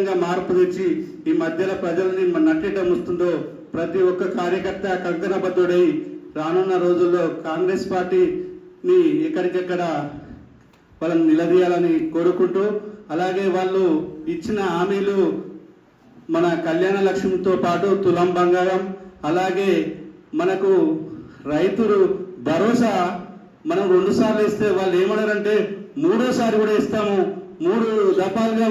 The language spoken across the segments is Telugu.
విధంగా మార్పు తెచ్చి ఈ మధ్యలో ప్రజల్ని నట్టేట ముస్తుందో ప్రతి ఒక్క కార్యకర్త కంకణబద్ధుడై రానున్న రోజుల్లో కాంగ్రెస్ పార్టీని ఎక్కడికెక్కడ వాళ్ళని నిలదీయాలని కోరుకుంటూ అలాగే వాళ్ళు ఇచ్చిన హామీలు మన కళ్యాణ లక్ష్మితో పాటు తులం బంగారం అలాగే మనకు రైతులు భరోసా మనం రెండు సార్లు ఇస్తే వాళ్ళు ఏమన్నారంటే మూడోసారి కూడా ఇస్తాము మూడు దఫాలుగా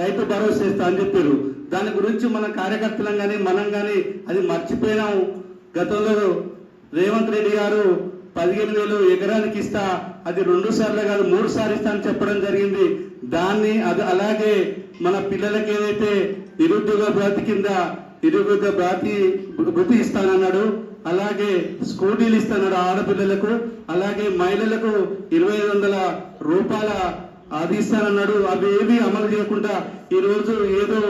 రైతు భరోసా ఇస్తా అని చెప్పారు. దాని గురించి మన కార్యకర్తలం కానీ మనం కానీ అది మర్చిపోయినాము. గతంలో రేవంత్ రెడ్డి గారు పదిహేను వేలు ఎకరానికి ఇస్తా అది రెండు సార్లు కాదు మూడు సార్లు ఇస్తా అని చెప్పడం జరిగింది. దాన్ని అది అలాగే మన పిల్లలకి ఏదైతే నిరుద్యోగ భ్రాతి కింద నిరుద్యోగ భ్రాతి వృత్తి ఇస్తానన్నాడు అలాగే స్కూటీలు ఇస్తాడు ఆడపిల్లలకు అలాగే మహిళలకు ఇరవై ఐదు వందల రూపాయల అది ఇస్తానన్నాడు అవి ఏవి అమలు చేయకుండా ఈరోజు ఏదో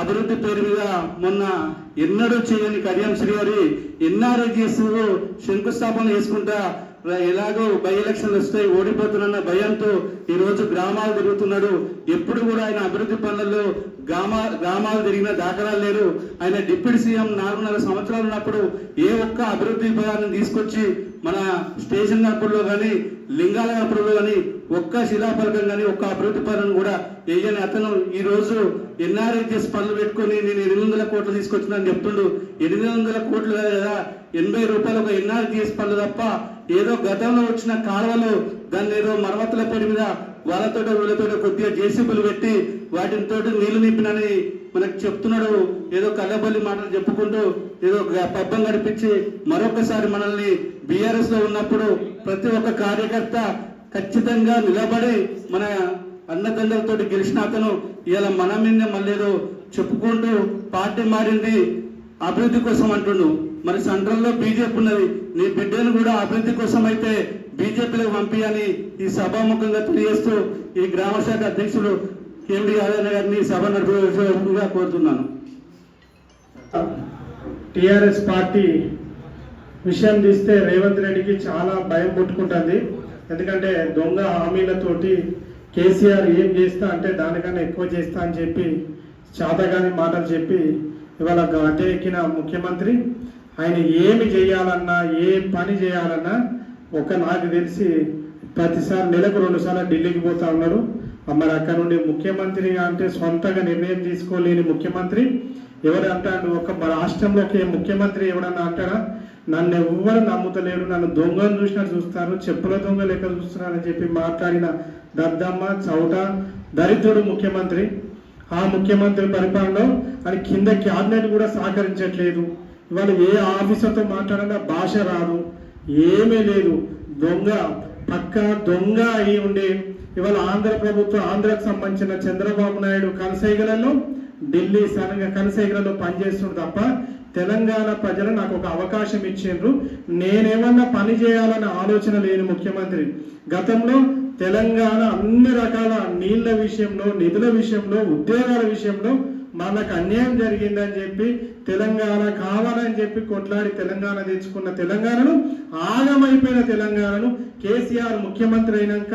అభివృద్ధి పేరు మీద మొన్న ఎన్నడూ చేయని కళ్యాణ్ శ్రీ గారి ఎన్ఆర్ఐజిఎస్ శంకుస్థాపన చేసుకుంటా ఎలాగో బై ఎలక్షన్లు వస్తాయి ఓడిపోతున్న భయంతో ఈ రోజు గ్రామాలు తిరుగుతున్నాడు. ఎప్పుడు కూడా ఆయన అభివృద్ధి పనులలో గ్రామా గ్రామాలు తిరిగిన దాఖలాలు లేరు. ఆయన డిప్యూటీ సీఎం నాలుగున్నర సంవత్సరాలు ఉన్నప్పుడు ఏ ఒక్క అభివృద్ధి పదాన్ని తీసుకొచ్చి మన స్టేషన్ అప్పుడులో కానీ లింగాల అప్పుడులో కానీ ఒక్క శిలాఫలకం కానీ ఒక్క అభివృద్ధి పనులను కూడా ఏయని అతను ఈ రోజు ఎన్ఆర్ఐజిఎస్ పనులు పెట్టుకొని నేను ఎనిమిది వందల కోట్లు తీసుకొచ్చిన అని చెప్తుండు. ఎనిమిది వందల కోట్లు కదా ఎనభై రూపాయలు ఒక ఎన్ఆర్జిఎస్ పనులు తప్ప ఏదో గతంలో వచ్చిన కాలువలు దాన్ని ఏదో మరమ్మతుల పేరు మీద వాళ్ళతో వీళ్ళతో కొద్దిగా జేసీబీలు పెట్టి వాటిని తోటి నీళ్ళు నింపినని మనకు చెప్తున్నాడు. ఏదో కళ్ళబల్లి మాటలు చెప్పుకుంటూ ఏదో పబ్బం గడిపించి మరొకసారి మనల్ని బీఆర్ఎస్లో ఉన్నప్పుడు ప్రతి ఒక్క కార్యకర్త ఖచ్చితంగా నిలబడి మన అన్నదండలతో గెలిచిన అతను ఇలా మన మీద మళ్ళీ చెప్పుకుంటూ పార్టీ మారింది అభివృద్ధి కోసం అంటుండు. మరి సెంట్రల్లో బీజేపీ ఉన్నది. నీ బిడ్డను కూడా అభివృద్ధి కోసం అయితే బీజేపీలకు పంపించని ఈ సభాముఖంగా తెలియజేస్తూ ఈ గ్రామ శాఖ అధ్యక్షుడు కేంద్ర యాదవ్ గారిని సభ నడిపేగా కోరుతున్నాను. టిఆర్ఎస్ పార్టీ విషయం తీస్తే రేవంత్ రెడ్డికి చాలా భయం పుట్టుకుంటుంది. ఎందుకంటే దొంగ హామీలతోటి కేసీఆర్ ఏం చేస్తా అంటే దానికన్నా ఎక్కువ చేస్తా అని చెప్పి చాతగాని మాటలు చెప్పి ఇవాళ అడ్డ ఎక్కిన ముఖ్యమంత్రి. ఆయన ఏమి చేయాలన్నా ఏ పని చేయాలన్నా ఒక నాకు తెలిసి ప్రతిసారి నెలకు రెండు సార్లు ఢిల్లీకి పోతా ఉన్నారు మరి అక్కడ నుండి ముఖ్యమంత్రిగా అంటే సొంతగా నిర్ణయం తీసుకోలేని ముఖ్యమంత్రి. ఎవరు అంటాడు ఒక మన రాష్ట్రంలోకి ముఖ్యమంత్రి ఎవడన్నా అంటాడా నన్ను ఎవ్వరు నమ్ముతలేడు నన్ను దొంగను చూసినట్టు చూస్తారు చెప్పుల దొంగ లెక్క చూస్తున్నారని చెప్పి మాట్లాడిన దద్దమ్మ చౌట దరిద్రుడు ముఖ్యమంత్రి. ఆ ముఖ్యమంత్రి పరిపాలనలో అని కింద క్యాబినెట్ కూడా సహకరించట్లేదు. ఇవాళ ఏ ఆఫీసర్తో మాట్లాడినా భాష రాదు ఏమీ లేదు. దొంగ పక్క దొంగ అయి ఉండే ఇవాళ ఆంధ్ర ప్రభుత్వం ఆంధ్రకు సంబంధించిన చంద్రబాబు నాయుడు కనసైగలలో ఢిల్లీ సనగ కనసైగలలో పనిచేస్తుంది తప్ప తెలంగాణ ప్రజలు నాకు ఒక అవకాశం ఇచ్చిండ్రు. నేనేమన్నా పని చేయాలనే ఆలోచన లేని ముఖ్యమంత్రి. గతంలో తెలంగాణ అన్ని రకాల నీళ్ళ విషయంలో నిధుల విషయంలో ఉద్యోగాల విషయంలో మనకు అన్యాయం జరిగిందని చెప్పి తెలంగాణ కావాలని చెప్పి కొట్లాడి తెలంగాణ తెచ్చుకున్న తెలంగాణను ఆగమైపోయిన తెలంగాణను కేసీఆర్ ముఖ్యమంత్రి అయినాక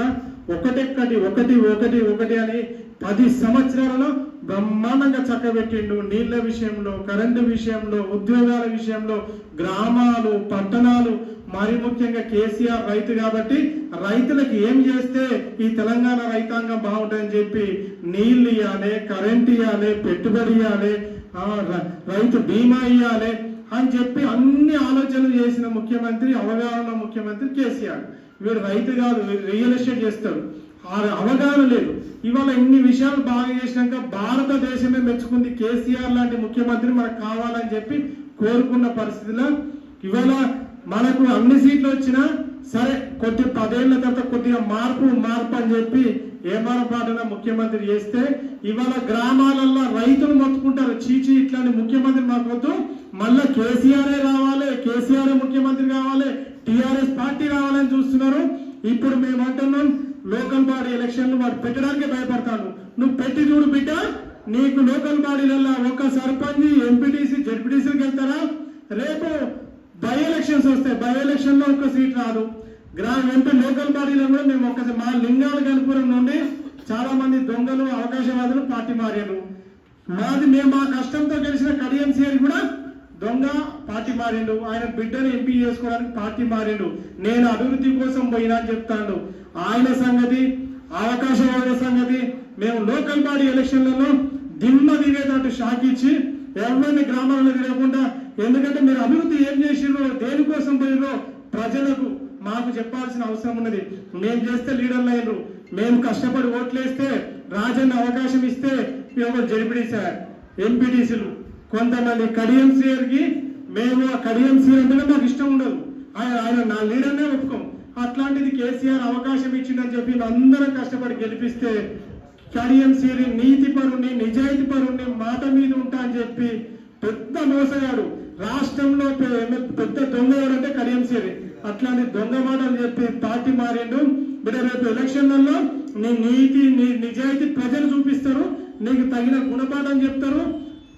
ఒకటెక్కటి ఒకటి ఒకటి ఒకటి అని పది సంవత్సరాలలో బ్రహ్మాండంగా చక్కబెట్టిండు. నీళ్ళ విషయంలో కరెంటు విషయంలో ఉద్యోగాల విషయంలో గ్రామాలు పట్టణాలు మరి ముఖ్యంగా కేసీఆర్ రైతు కాబట్టి రైతులకు ఏం చేస్తే ఈ తెలంగాణ రైతాంగం బాగుంటుందని చెప్పి నీళ్ళు ఇవ్వాలి కరెంట్ ఇవ్వాలి పెట్టుబడి ఇవ్వాలి రైతు బీమా ఇవ్వాలి అని చెప్పి అన్ని ఆలోచనలు చేసిన ముఖ్యమంత్రి అవగాహన ముఖ్యమంత్రి కేసీఆర్. వీడు రైతు కాదు రియల్ ఎస్టేట్ చేస్తాడు. ఆ అవగాహన లేదు. ఇవాళ ఇన్ని విషయాలు బాగా చేసినాక భారతదేశమే మెచ్చుకుంది. కేసీఆర్ లాంటి ముఖ్యమంత్రి మనకు కావాలని చెప్పి కోరుకున్న పరిస్థితిలో ఇవాళ మనకు అన్ని సీట్లు వచ్చినా సరే కొద్ది పదేళ్ళ తర్వాత కొద్దిగా మార్పు మార్పు అని చెప్పి ఏమారపాటన ముఖ్యమంత్రి చేస్తే ఇవాళ గ్రామాలల్లో రైతులు మొత్తుకుంటారు. చీచి ఇట్లాంటి ముఖ్యమంత్రి మాకు మళ్ళా కేసీఆరే రావాలి కేసీఆర్ ముఖ్యమంత్రి కావాలి టిఆర్ఎస్ పార్టీ రావాలని చూస్తున్నారు. ఇప్పుడు మేము అంటున్నాం లోకల్ బాడీ ఎలక్షన్లు వాడు పెట్టడానికి భయపడతాను నువ్వు పెట్టి చూడు బిడ్డ నీకు లోకల్ బాడీలలో ఒక్క సర్పంచ్ ఎంపీటీసీ జడ్పీటీసీకి వెళ్తారా? రేపు బై ఎలక్షన్స్ వస్తాయి. బై ఎలక్షన్లో సీట్ రాదు. గ్రామ ఎంపీ లోకల్ బాడీలో కూడా మేము ఒకసారి మా లింగాల గణపురం నుండి చాలా మంది దొంగలు అవకాశవాదులు పార్టీ మారారు. మాది మేము మా కష్టంతో గెలిచిన కడియం సీఎల్ కూడా దొంగ పార్టీ మారిండు ఆయన బిడ్డను ఎంపీ చేసుకోవడానికి పార్టీ మారిండు. నేను అభివృద్ధి కోసం పోయినా అని చెప్తాడు. ఆయన సంగతి అవకాశవాద సంగతి మేము లోకల్ బాడీ ఎలక్షన్లలో దిమ్మ దిగేటట్టు షాక్ ఇచ్చి ఎవరిని గ్రామాలను తిరగకుండా ఎందుకంటే మీరు అభివృద్ధి ఏం చేసిరో దేనికోసం పోయిర్రో ప్రజలకు మాకు చెప్పాల్సిన అవసరం ఉన్నది. మేము చేస్తే లీడర్లు అయ్యారు మేము కష్టపడి ఓట్లేస్తే రాజన్న అవకాశం ఇస్తే మేము జరిపిడి సార్ ఎంపీటీసీలు. కొంతమంది కడియం కి మేము ఆ కడియం సీఆర్ అంటే మాకు ఇష్టం ఉండదు. ఆయన ఆయన నా లీడర్నే ఒప్పుకోం. అట్లాంటిది కేసీఆర్ అవకాశం ఇచ్చిందని చెప్పి అందరం కష్టపడి గెలిపిస్తే కడియం సీరి నీతి పరుణ్ణి నిజాయితీ పరుణ్ణి మాట మీద ఉంటా అని చెప్పి పెద్ద మోసగాడు. రాష్ట్రంలో పెద్ద దొంగవాడు అంటే కడియం సీరి. అట్లాంటి దొంగ మాటలు చెప్పి పార్టీ మారిండు. బిడ్డ రేపు ఎలక్షన్లలో నీ నీతి నీ నిజాయితీ ప్రజలు చూపిస్తారు. నీకు తగిన గుణపాఠం చెప్తారు.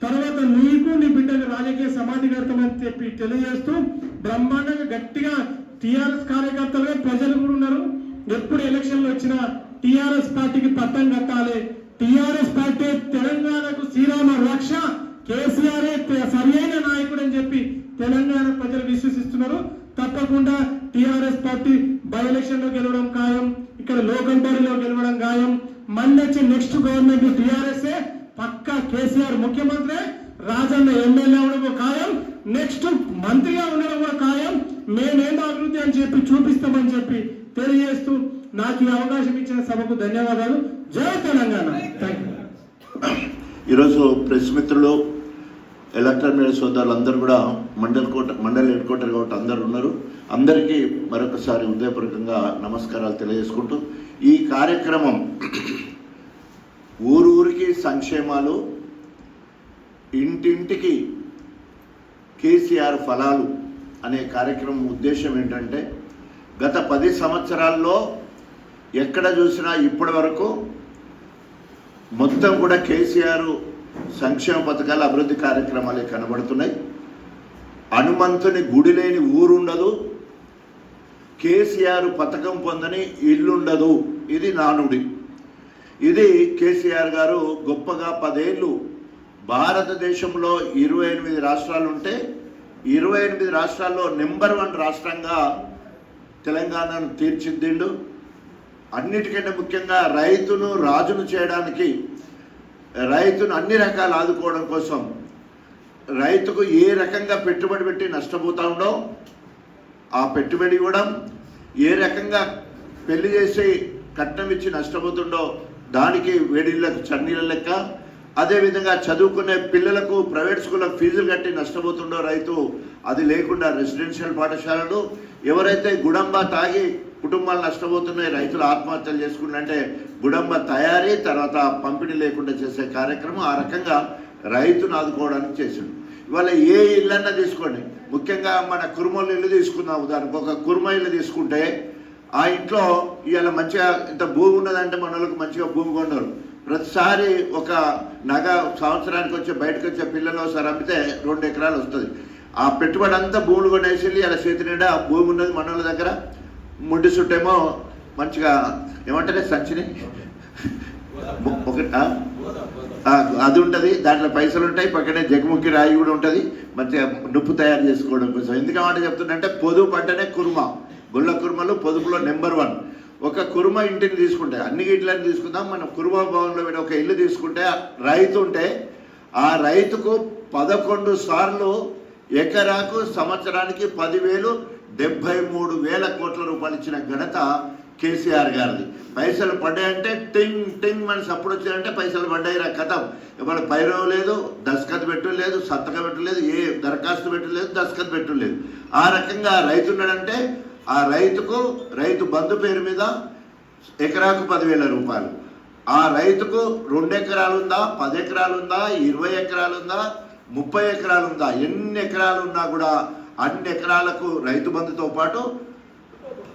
తర్వాత నీకు నీ బిడ్డకు రాజకీయ సమాధి కడతామని చెప్పి తెలియజేస్తూ బ్రహ్మాండంగా గట్టిగా టిఆర్ఎస్ కార్యకర్తలుగా ప్రజలు కూడా ఉన్నారు. ఎప్పుడు ఎలక్షన్లు వచ్చినా టీఆర్ఎస్ పార్టీకి పట్టం కట్టాలి. టీఆర్ఎస్ పార్టీ తెలంగాణకు శ్రీరామ రక్ష కేసీఆర్ సరైన నాయకుడు అని చెప్పి తెలంగాణ ప్రజలు విశ్వసిస్తున్నారు. తప్పకుండా టీఆర్ఎస్ పార్టీ బై ఎలక్షన్లో గెలవడం ఖాయం. ఇక్కడ లోకల్ బాడీలో గెలవడం ఖాయం. మళ్ళీ వచ్చి నెక్స్ట్ గవర్నమెంట్ టిఆర్ఎస్ పక్కా కేసీఆర్ ముఖ్యమంత్రి రాజన్న ఎమ్మెల్యే అవడం ఖాయం నెక్స్ట్ మంత్రిగా ఉండడం కూడా ఖాయం. మేమేం అభివృద్ధి అని చెప్పి చూపిస్తామని చెప్పి తెలియజేస్తూ నాకు ఈ అవకాశం ఇచ్చిన సభకు ధన్యవాదాలు. జయ తెలంగాణ. థ్యాంక్ యూ ఈరోజు ప్రెస్ మిత్రులు ఎలక్ట్రానిక్ సోదరులు అందరూ కూడా మండల్ కోట మండల్ హెడ్ క్వార్టర్ కాబట్టి అందరు ఉన్నారు. అందరికీ మరొకసారి హృదయపూర్వకంగా నమస్కారాలు తెలియజేసుకుంటూ ఈ కార్యక్రమం ఊరూరికి సంక్షేమాలు ఇంటింటికి కేసీఆర్ ఫలాలు అనే కార్యక్రమం ఉద్దేశం ఏంటంటే గత పది సంవత్సరాల్లో ఎక్కడ చూసినా ఇప్పటి వరకు మొత్తం కూడా కేసీఆర్ సంక్షేమ పథకాలు అభివృద్ధి కార్యక్రమాలే కనబడుతున్నాయి. హనుమంతుని గుడి లేని ఊరుండదు. కేసీఆర్ పథకం పొందని ఇల్లుండదు. ఇది నానుడి. ఇది కేసీఆర్ గారు గొప్పగా పదేళ్ళు భారతదేశంలో ఇరవై ఎనిమిది రాష్ట్రాలు ఉంటే ఇరవై ఎనిమిది రాష్ట్రాల్లో నెంబర్ వన్ రాష్ట్రంగా తెలంగాణను తీర్చిదిండు అన్నిటికంటే ముఖ్యంగా రైతును రాజును చేయడానికి రైతును అన్ని రకాలు ఆదుకోవడం కోసం రైతుకు ఏ రకంగా పెట్టుబడి పెట్టి నష్టపోతా ఉండో ఆ పెట్టుబడి కూడా ఏ రకంగా పెళ్ళి చేసి కట్నం ఇచ్చి నష్టపోతుండో దానికి వేడిళ్ళకు చన్నీళ్ళ లెక్క. అదేవిధంగా చదువుకునే పిల్లలకు ప్రైవేట్ స్కూళ్ళకు ఫీజులు కట్టి నష్టపోతుండో రైతు అది లేకుండా రెసిడెన్షియల్ పాఠశాలలు. ఎవరైతే గుడంబ తాగి కుటుంబాలు నష్టపోతున్నాయి రైతులు ఆత్మహత్యలు చేసుకుంటే గుడంబ తయారీ తర్వాత పంపిణీ లేకుండా చేసే కార్యక్రమం ఆ రకంగా రైతును ఆదుకోవడానికి చేసిండు ఇవాళ ఏ ఇల్లన్నా తీసుకోండి. ముఖ్యంగా మన కురుమల ఇల్లు తీసుకుందాం ఉదాహరణకు. ఒక కుర్మ ఇల్లు తీసుకుంటే ఆ ఇంట్లో ఇవాళ మంచిగా ఇంత భూమి ఉన్నదంటే మనలకు మంచిగా భూమి కొన్నారు. ప్రతిసారి ఒక నగ సంవత్సరానికి వచ్చే బయటకు వచ్చే పిల్లలు ఒకసారి అమ్మితే రెండు ఎకరాలు వస్తుంది. ఆ పెట్టుబడి అంతా భూములు కొనేసి ఇలా చేతి నిండా భూమి ఉన్నది మనోళ్ళ దగ్గర. ముడ్డి సుట్టేమో మంచిగా ఏమంటారే సంచిని? ఒక అది ఉంటుంది. దాంట్లో పైసలు ఉంటాయి. పక్కనే జగముఖి రాయి కూడా ఉంటుంది. మంచిగా నుప్పు తయారు చేసుకోవడం కోసం. ఎందుకంటే చెప్తుందంటే పొదుపు అంటేనే కురుమా. గుళ్ళ కుర్మలు పొదుపులో నెంబర్ వన్. ఒక కుర్మ ఇంటిని తీసుకుంటే అన్ని ఇళ్ళని తీసుకుందాం మనం కుర్మ భవన్లో పెట్టి ఒక ఇల్లు తీసుకుంటే రైతు ఉంటే ఆ రైతుకు పదకొండు సార్లు ఎకరాకు సంవత్సరానికి పదివేలు డెబ్బై మూడు వేల కోట్ల రూపాయలు ఇచ్చిన ఘనత కేసీఆర్ గారిది. పైసలు పడ్డాయంటే టింగ్ టింగ్ మన సప్పుడు వచ్చాయంటే పైసలు పడ్డాయి రా కథం. ఇవాళ పైరవ లేదు దస్కత్ పెట్టలేదు సత్తక పెట్టలేదు ఏ దరఖాస్తు పెట్టలేదు దస్కత్ పెట్టలేదు ఆ రకంగా రైతు ఉన్నాడంటే ఆ రైతుకు రైతు బంధు పేరు మీద ఎకరాకు పదివేల రూపాయలు. ఆ రైతుకు రెండు ఎకరాలు ఉందా పది ఎకరాలు ఉందా ఇరవై ఎకరాలు ఉందా ముప్పై ఎకరాలు ఉందా ఎన్ని ఎకరాలు ఉన్నా కూడా అన్ని ఎకరాలకు రైతు బంధుతో పాటు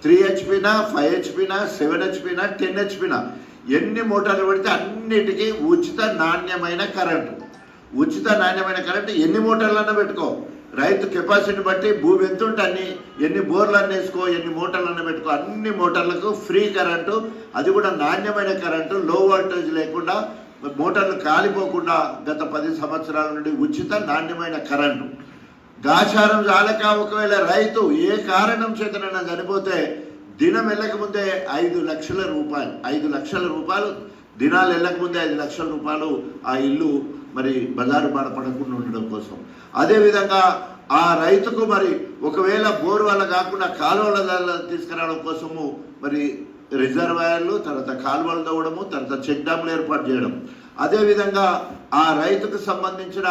త్రీ హెచ్పినా ఫైవ్ హెచ్పినా సెవెన్ హెచ్పినా టెన్ హెచ్పినా ఎన్ని మోటార్లు పెడితే అన్నిటికీ ఉచిత నాణ్యమైన కరెంటు. ఉచిత నాణ్యమైన కరెంటు ఎన్ని మోటార్లన్నా పెట్టుకో. రైతు కెపాసిటీ బట్టి భూమి ఎంత ఉంటే ఎన్ని బోర్లు అన్నేసుకో ఎన్ని మోటార్లు అన్న పెట్టుకో అన్ని మోటార్లకు ఫ్రీ కరెంటు అది కూడా నాణ్యమైన కరెంటు లో వోల్టేజ్ లేకుండా మోటార్లు కాలిపోకుండా గత పది సంవత్సరాల నుండి ఉచిత నాణ్యమైన కరెంటు. గాచారం చాలక ఒకవేళ రైతు ఏ కారణం చేతనైనా చనిపోతే దినం వెళ్ళక ముందే ఐదు లక్షల రూపాయలు ఐదు లక్షల రూపాయలు దినాలు వెళ్ళక ముందే ఐదు లక్షల రూపాయలు ఆ ఇల్లు మరి బజారు బాట పడకుండా ఉండడం కోసం. అదేవిధంగా ఆ రైతుకు మరి ఒకవేళ బోరు వల్ల కాకుండా కాలువల తీసుకురావడం కోసము మరి రిజర్వాయర్లు తర్వాత కాలువలు తవ్వడము తర్వాత చెక్ డ్యామ్లు ఏర్పాటు చేయడం. అదేవిధంగా ఆ రైతుకు సంబంధించిన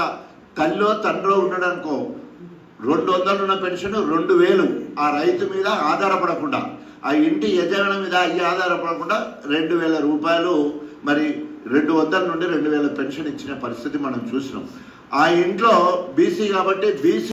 తల్లో తండ్రో ఉండడానికో రెండు వందలు ఉన్న పెన్షన్ రెండు వేలు ఆ రైతు మీద ఆధారపడకుండా ఆ ఇంటి యజమాని మీద అయ్యి ఆధారపడకుండా రెండు వేల రూపాయలు మరి రెండు వందల నుండి రెండు వేల పెన్షన్ ఇచ్చిన పరిస్థితి మనం చూసినాం. ఆ ఇంట్లో బీసీ కాబట్టి బీసీ